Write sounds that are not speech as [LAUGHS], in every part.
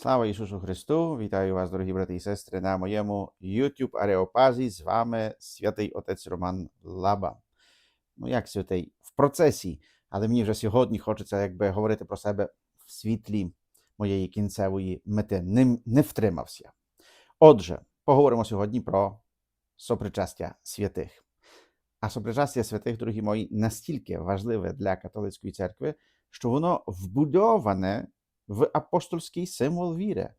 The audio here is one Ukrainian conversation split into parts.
Слава Ісусу Христу! Вітаю вас, дорогі брати і сестри, на моєму YouTube Ареопазі. З вами святий отець Роман Лаба. Ну, як святий, в процесі, але мені вже сьогодні хочеться якби говорити про себе в світлі моєї кінцевої мети. Не, не втримався. Отже, поговоримо сьогодні про сопричастя святих. А сопричастя святих, дорогі мої, настільки важливе для католицької церкви, що воно вбудоване в апостольський символ віри.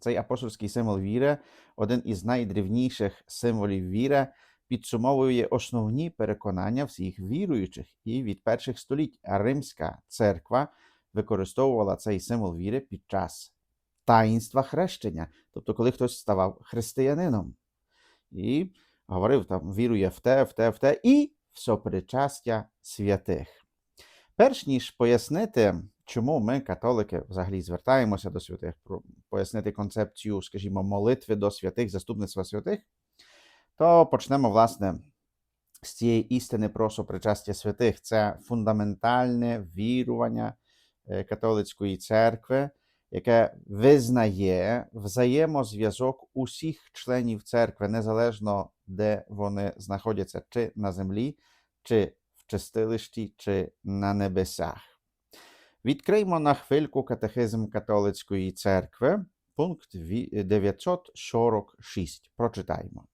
Цей апостольський символ віри, один із найдревніших символів віри, підсумовує основні переконання всіх віруючих і від перших століть Римська церква використовувала цей символ віри під час таїнства хрещення, тобто коли хтось ставав християнином і говорив там, вірує в те, в те, в те, і в сопричастя святих. Перш ніж пояснити, чому ми, католики, взагалі звертаємося до святих, пояснити концепцію, скажімо, молитви до святих, заступництва святих, то почнемо, власне, з цієї істини про сопричастя святих. Це фундаментальне вірування е, католицької церкви, яке визнає взаємозв'язок усіх членів церкви, незалежно де вони знаходяться, чи на землі, чи в чистилищі, чи на небесах. Відкриймо на хвильку катехизм католицької церкви, пункт 946. Прочитаємо.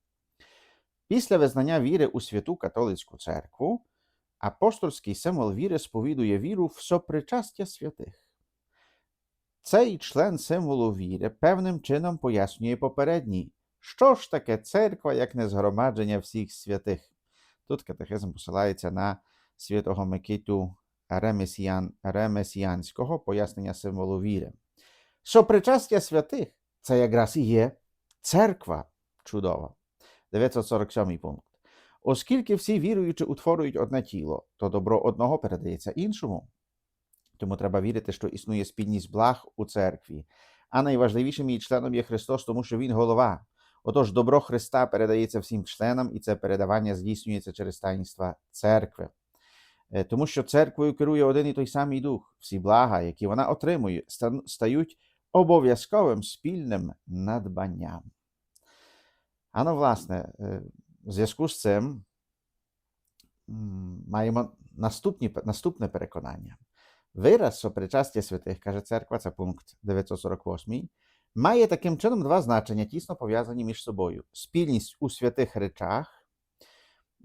Після визнання віри у святу католицьку церкву, апостольський символ віри сповідує віру в сопричастя святих. Цей член символу віри певним чином пояснює попередній, що ж таке церква, як не згромадження всіх святих. Тут катехизм посилається на святого Микиту Ремесіян, Ремесіянського пояснення символу віри. Сопричастя святих це якраз і є церква чудова. 947 пункт. Оскільки всі віруючі утворюють одне тіло, то добро одного передається іншому. Тому треба вірити, що існує спільність благ у церкві. А найважливішим її членом є Христос, тому що Він голова. Отож, добро Христа передається всім членам, і це передавання здійснюється через таїнства церкви. Е, Тому що церквою керує один і той самий дух. Всі блага, які вона отримує, стають обов'язковим спільним надбанням. А ну, власне, е, в зв'язку з цим маємо наступні, наступне переконання. Вираз сопричастя святих, каже церква, це пункт 948, має таким чином два значення, тісно пов'язані між собою: спільність у святих речах,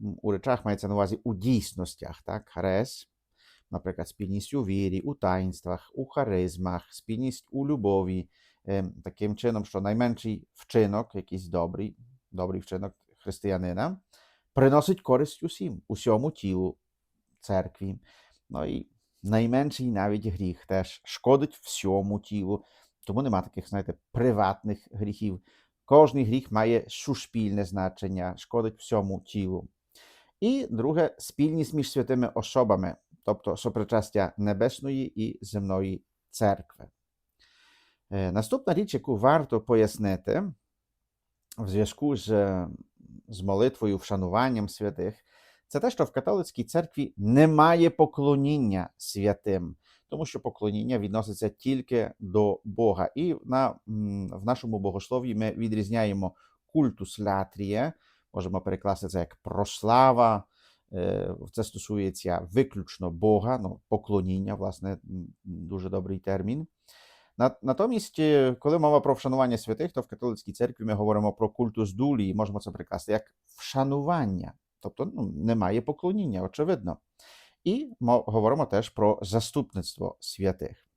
у речах мається на увазі у дійсностях, так, харес, наприклад, спільність у вірі, у таїнствах, у харизмах, спільність у любові, Ем, таким чином, що найменший вчинок, якийсь добрий, добрий вчинок християнина, приносить користь усім, усьому тілу церкві. Ну і найменший навіть гріх теж шкодить всьому тілу. Тому нема таких, знаєте, приватних гріхів. Кожний гріх має суспільне значення, шкодить всьому тілу. І друге спільність між святими особами, тобто сопричастя небесної і земної церкви. Е, Наступна річ, яку варто пояснити в зв'язку з, з молитвою, вшануванням святих, це те, що в католицькій церкві немає поклоніння святим, тому що поклоніння відноситься тільки до Бога. І на, в нашому богослов'ї ми відрізняємо культус латріє, можемо перекласти це як прослава. е, Це стосується виключно Бога, ну, поклоніння, власне, дуже добрий термін. Натомість, е, коли мова про вшанування святих, то в католицькій церкві ми говоримо про культус дулі, і можемо це прикласти як вшанування, тобто ну, немає поклоніння, очевидно. І мо- говоримо теж про заступництво святих.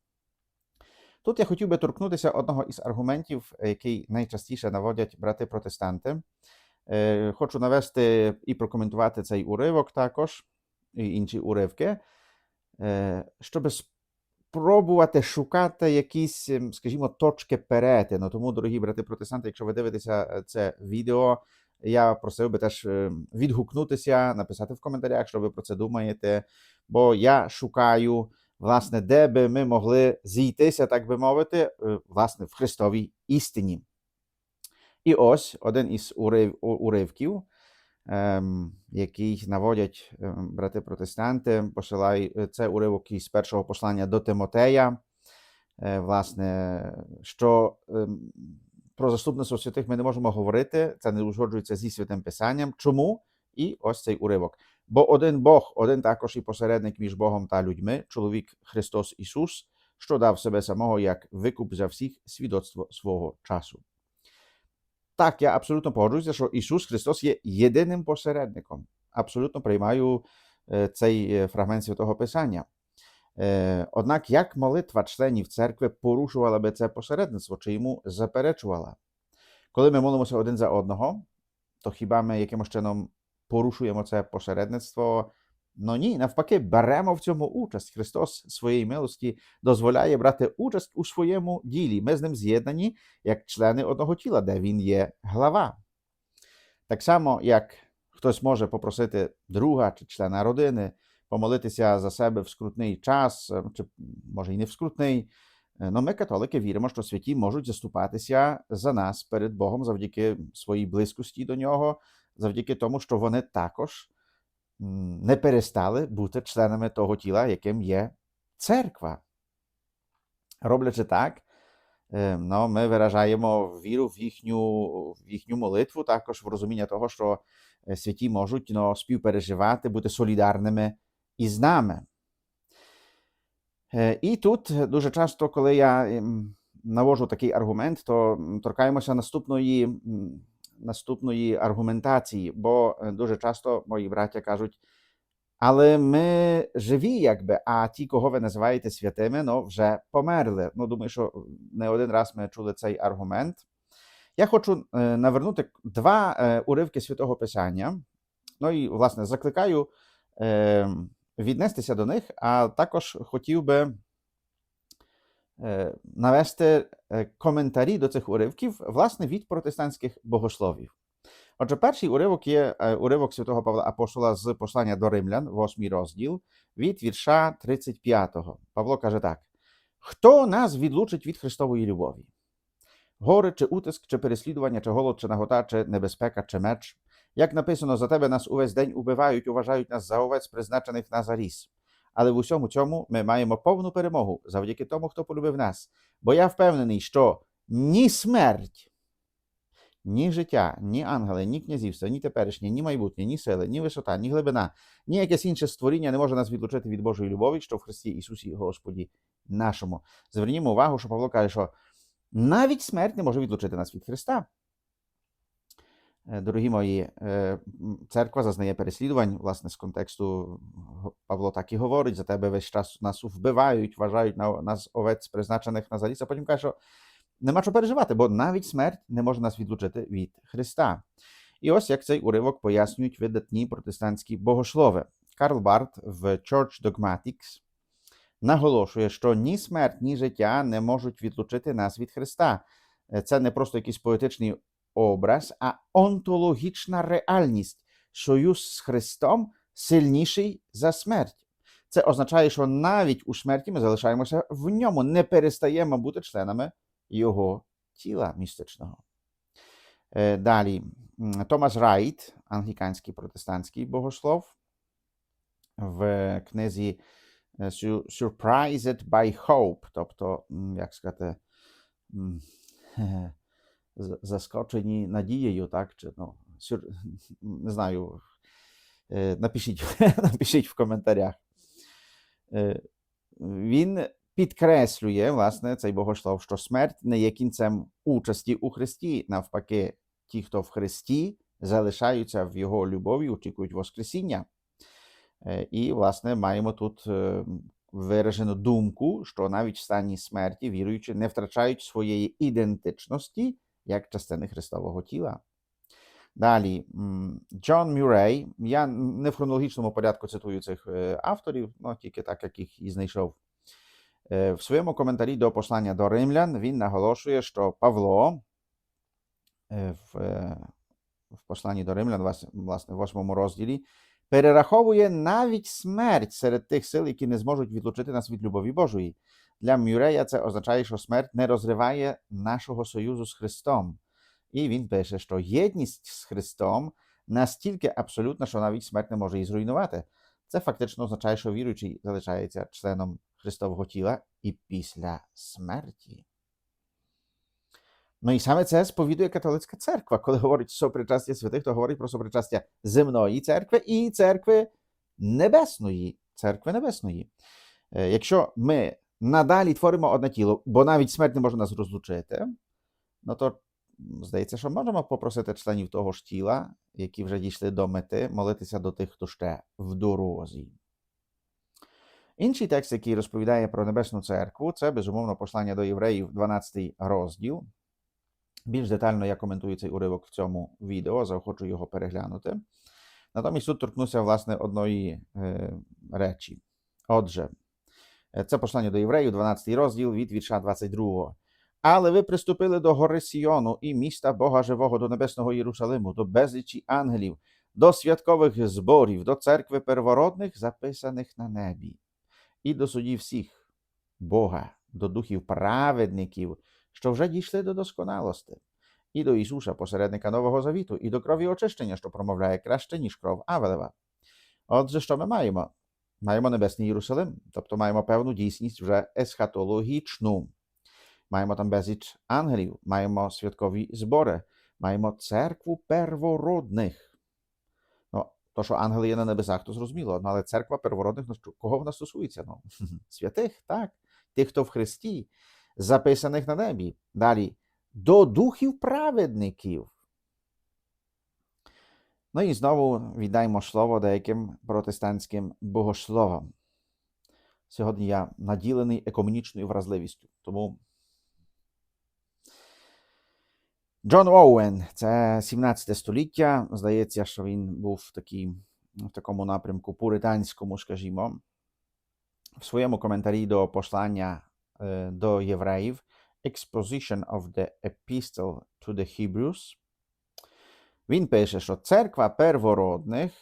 Тут я хотів би торкнутися одного із аргументів, е, який найчастіше наводять брати протестанти. Е, Хочу навести і прокоментувати цей уривок також, і інші уривки, е, щоб спробувати шукати якісь, ем, скажімо, точки перетину. Тому, дорогі брати протестанти, якщо ви дивитеся е, це відео, я просив би теж е, відгукнутися, написати в коментарях, що ви про це думаєте. Бо я шукаю, власне, де би ми могли зійтися, так би мовити, е, власне, в Христовій істині. І ось один із урив, уривків, ем, який наводять ем, брати протестанти, посилай, це уривок із першого послання до Тимотея, е, власне, що ем, про заступництво святих ми не можемо говорити, це не узгоджується зі святим Писанням. Чому? І ось цей уривок. Бо один Бог, один також і посередник між Богом та людьми, чоловік Христос Ісус, що дав себе самого як викуп за всіх свідоцтво свого часу. Так, я абсолютно погоджуюся, що Ісус Христос є єдиним посередником. Абсолютно приймаю е, цей е, фрагмент Святого Писання. Е, Однак, як молитва членів церкви порушувала би це посередництво, чи йому заперечувала? Коли ми молимося один за одного, то хіба ми якимось чином порушуємо це посередництво? Ну ні, навпаки, беремо в цьому участь. Христос своєї милості дозволяє брати участь у своєму ділі. Ми з ним з'єднані як члени одного тіла, де він є глава. Так само, як хтось може попросити друга чи члена родини помолитися за себе в скрутний час, е, чи може і не в скрутний. Е, Ну, ми, католики, віримо, що святі можуть заступатися за нас перед Богом завдяки своїй близькості до нього, завдяки тому, що вони також не перестали бути членами того тіла, яким є церква. Роблячи так, е, ну, ми виражаємо віру в їхню, в їхню молитву, також в розуміння того, що е, святі можуть ну, співпереживати, бути солідарними із нами. Е, І тут дуже часто, коли я ем, навожу такий аргумент, то торкаємося наступної, наступної аргументації, бо е, дуже часто мої браття кажуть, але ми живі, якби, а ті, кого ви називаєте святими, ну, вже померли. Ну, думаю, що не один раз ми чули цей аргумент. Я хочу е, навернути два е, уривки Святого Писання. Ну і, власне, закликаю е, віднестися до них, а також хотів би е, навести е, коментарі до цих уривків, власне, від протестантських богословів. Отже, перший уривок є е, уривок святого Павла Апостола з послання до Римлян, 8 розділ, від вірша 35. Павло каже так: Хто нас відлучить від Христової любові? Горе, чи утиск, чи переслідування, чи голод, чи нагота, чи небезпека, чи меч. Як написано, за тебе нас увесь день убивають, уважають нас за овець, призначених на заріз. Але в усьому цьому ми маємо повну перемогу завдяки тому, хто полюбив нас. Бо я впевнений, що ні смерть, ні життя, ні ангели, ні князівство, ні теперішнє, ні майбутнє, ні сили, ні висота, ні глибина, ні якесь інше створіння не може нас відлучити від Божої любові, що в Христі Ісусі Господі нашому. Звернімо увагу, що Павло каже, що навіть смерть не може відлучити нас від Христа. Е, Дорогі мої, е, церква зазнає переслідувань, власне, з контексту Павло так і говорить, за тебе весь час нас вбивають, вважають на- нас овець, призначених на заліз, а потім каже, що нема що переживати, бо навіть смерть не може нас відлучити від Христа. І ось як цей уривок пояснюють видатні протестантські богослови. Карл Барт в Church Dogmatics наголошує, що ні смерть, ні життя не можуть відлучити нас від Христа. Е, Це не просто якийсь поетичний образ, а онтологічна реальність. Союз з Христом сильніший за смерть. Це означає, що навіть у смерті ми залишаємося в ньому, не перестаємо бути членами його тіла містичного. Е, Далі Томас Райт, англіканський протестантський богослов, в книзі е, Surprised by Hope, тобто, як сказати, [LAUGHS] заскочені надією, так? Чи, ну, сюр... не знаю, е, напишіть, [LAUGHS] напишіть в коментарях. Е, Він підкреслює, власне, цей богослов, що смерть не є кінцем участі у Христі. Навпаки, ті, хто в Христі, залишаються в Його любові, очікують Воскресіння. Е, І, власне, маємо тут виражену думку, що навіть в стані смерті віруючі не втрачають своєї ідентичності як частини Христового тіла. Далі, Джон Мюррей. Я не в хронологічному порядку цитую цих е, авторів, ну, тільки так, як їх і знайшов. Е, В своєму коментарі до послання до римлян він наголошує, що Павло е, в, в посланні до римлян, власне, в восьмому розділі, перераховує навіть смерть серед тих сил, які не зможуть відлучити нас від любові Божої. Для Мюрея це означає, що смерть не розриває нашого союзу з Христом. І він пише, що єдність з Христом настільки абсолютна, що навіть смерть не може її зруйнувати. Це фактично означає, що віруючий залишається членом Христового тіла і після смерті. Ну і саме це сповідує католицька церква. Коли говорить сопричастя святих, то говорить про сопричастя земної церкви і церкви небесної. Церкви небесної. Е, Якщо ми надалі творимо одне тіло, бо навіть смерть не може нас розлучити, ну то здається, що можемо попросити членів того ж тіла, які вже дійшли до мети, молитися до тих, хто ще в дорозі. Інший текст, який розповідає про Небесну церкву, це безумовно послання до євреїв, 12 розділ. Більш детально я коментую цей уривок в цьому відео, заохочу його переглянути. Натомість тут торкнуся власне одної е, речі. Отже, це послання до євреїв, 12 розділ від вірша 22. Але ви приступили до гори Сіону і міста Бога Живого, до небесного Єрусалиму, до безлічі ангелів, до святкових зборів, до церкви первородних, записаних на небі, і до судів всіх Бога, до духів праведників, що вже дійшли до досконалости, і до Ісуса, посередника Нового Завіту, і до крові очищення, що промовляє краще, ніж кров Авелева. Отже, що ми маємо? Маємо Небесний Єрусалим, тобто маємо певну дійсність вже есхатологічну. Маємо там безліч ангелів, маємо святкові збори, маємо церкву первородних. Ну, то, що ангели є на небесах, то зрозуміло. Але церква первородних, кого вона стосується? Ну, святих, так, тих, хто в Христі, записаних на небі. Далі, до духів праведників. Ну і знову віддаємо слово деяким протестантським богословам. Сьогодні я наділений екомунічною вразливістю, тому Джон Оуен, це 17 століття. Здається, що він був такий, в такому напрямку пуританському, скажімо. В своєму коментарі до послання е, до євреїв Exposition of the Epistle to the Hebrews. Він пише, що церква первородних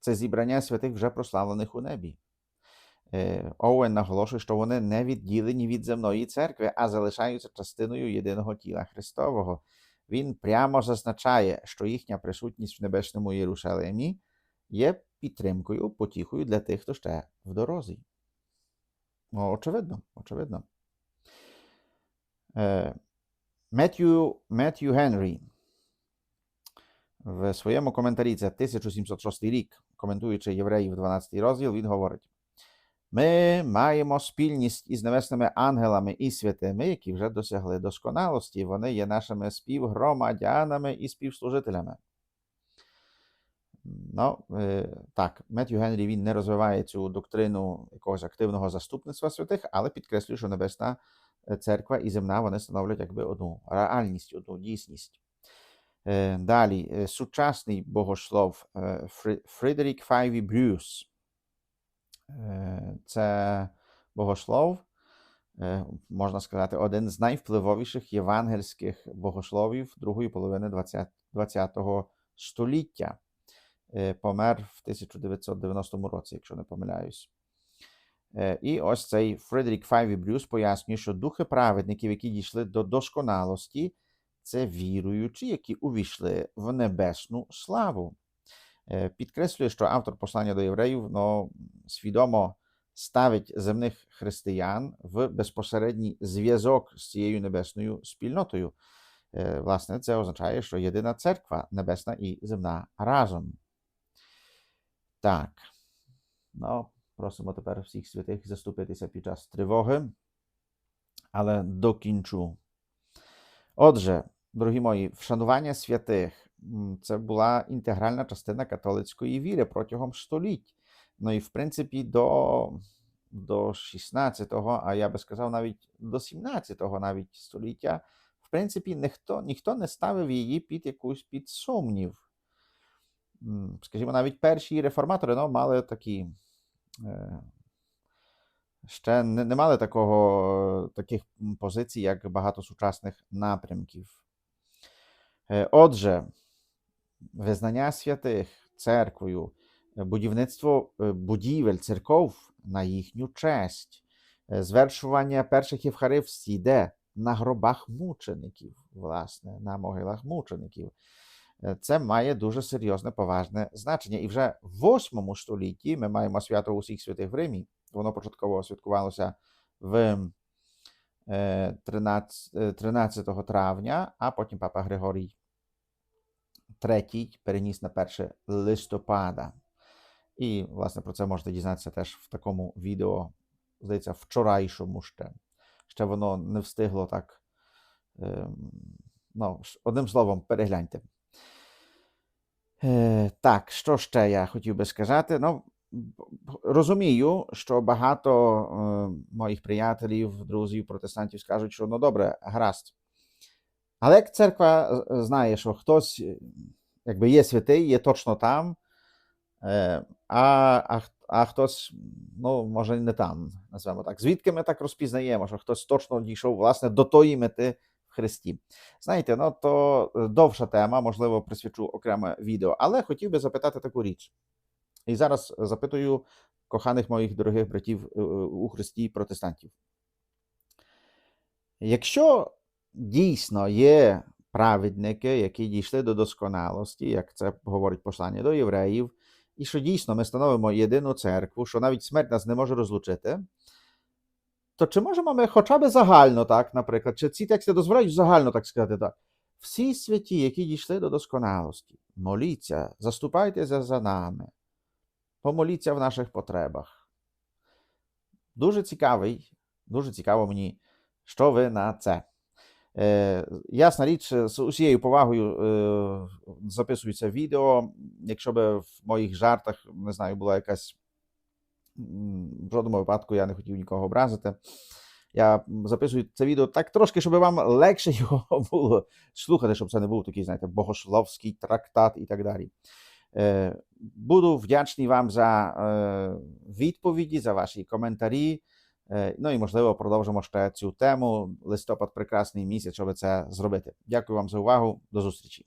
це зібрання святих вже прославлених у небі. Е, Оуен наголошує, що вони не відділені від земної церкви, а залишаються частиною єдиного тіла Христового. Він прямо зазначає, що їхня присутність в небесному Єрусалимі є підтримкою, потіхою для тих, хто ще в дорозі. Ну, очевидно, очевидно. Е, Меттью, Генрі в своєму коментарі, це 1706 рік, коментуючи євреїв 12 розділ, він говорить: ми маємо спільність із небесними ангелами і святими, які вже досягли досконалості. Вони є нашими співгромадянами і співслужителями. Ну, е, так, Меттью Генрі він не розвиває цю доктрину якогось активного заступництва святих, але підкреслює, що Небесна церква і земна вони становлять якби одну реальність, одну дійсність. Е, Далі, е, сучасний богослов е, Фрідерік Файві Брюс. Це богослов, можна сказати, один з найвпливовіших євангельських богословів другої половини 20 20 століття. Помер в 1990 році, якщо не помиляюсь. І ось цей Фредерік Файві Брюс пояснює, що духи праведників, які дійшли до досконалості, це віруючі, які увійшли в небесну славу. Е, Підкреслює, що автор послання до євреїв ну, свідомо ставить земних християн в безпосередній зв'язок з цією небесною спільнотою. Е, Власне, це означає, що єдина церква небесна і земна разом. Так. Ну, просимо тепер всіх святих заступитися під час тривоги. Але докінчу. Отже, дорогі мої, вшанування святих це була інтегральна частина католицької віри протягом століть. Ну і в принципі до, до 16-го, а я би сказав, навіть до 17-го навіть століття, в принципі, ніхто, ніхто не ставив її під якусь під сумнів. Скажімо, навіть перші реформатори ну, мали такі. Е, ще не, не мали такого, таких позицій, як багато сучасних напрямків. Е, Отже, визнання святих церквою, е, будівництво е, будівель, церков на їхню честь, звершування перших євхаристій, де на гробах мучеників, власне, на могилах мучеників. Це має дуже серйозне поважне значення. І вже в 8 столітті ми маємо свято усіх святих в Римі. Воно початково святкувалося в 13, е, 13 травня, а потім папа Григорій III переніс на 1 листопада. І, власне, про це можете дізнатися теж в такому відео, здається, вчорайшому ще. Ще воно не встигло так. ем, Ну, одним словом, перегляньте. Е, так, що ще я хотів би сказати? Ну, розумію, що багато е, моїх приятелів, друзів, протестантів скажуть, що ну добре, гаразд. Але як церква е, знає, що хтось е, якби є святий, є точно там, а, а, а хтось, ну, може, не там, назвемо так. Звідки ми так розпізнаємо, що хтось точно дійшов власне до тої мети в Христі? Знаєте, ну то довша тема, можливо, присвячу окреме відео, але хотів би запитати таку річ. І зараз запитую коханих моїх дорогих братів е, е, у Христі протестантів. Якщо дійсно є праведники, які дійшли до досконалості, як це говорить послання до євреїв, і що дійсно ми становимо єдину церкву, що навіть смерть нас не може розлучити, то чи можемо ми хоча б загально, так, наприклад, чи ці тексти дозволяють загально так сказати, так? Всі святі, які дійшли до досконалості, моліться, заступайтеся за нами, помоліться в наших потребах. Дуже цікавий, дуже цікаво мені, що ви на це. Е, ясна річ, з усією повагою е, записується відео. Якщо би в моїх жартах, не знаю, була якась в жодному випадку я не хотів нікого образити. Я записую це відео так трошки, щоб вам легше [LAUGHS] його було слухати, щоб це не був такий, знаєте, богословський трактат і так далі. Буду вдячний вам за відповіді, за ваші коментарі. Ну і можливо продовжимо ще цю тему. Листопад прекрасний місяць, щоб це зробити. Дякую вам за увагу. До зустрічі.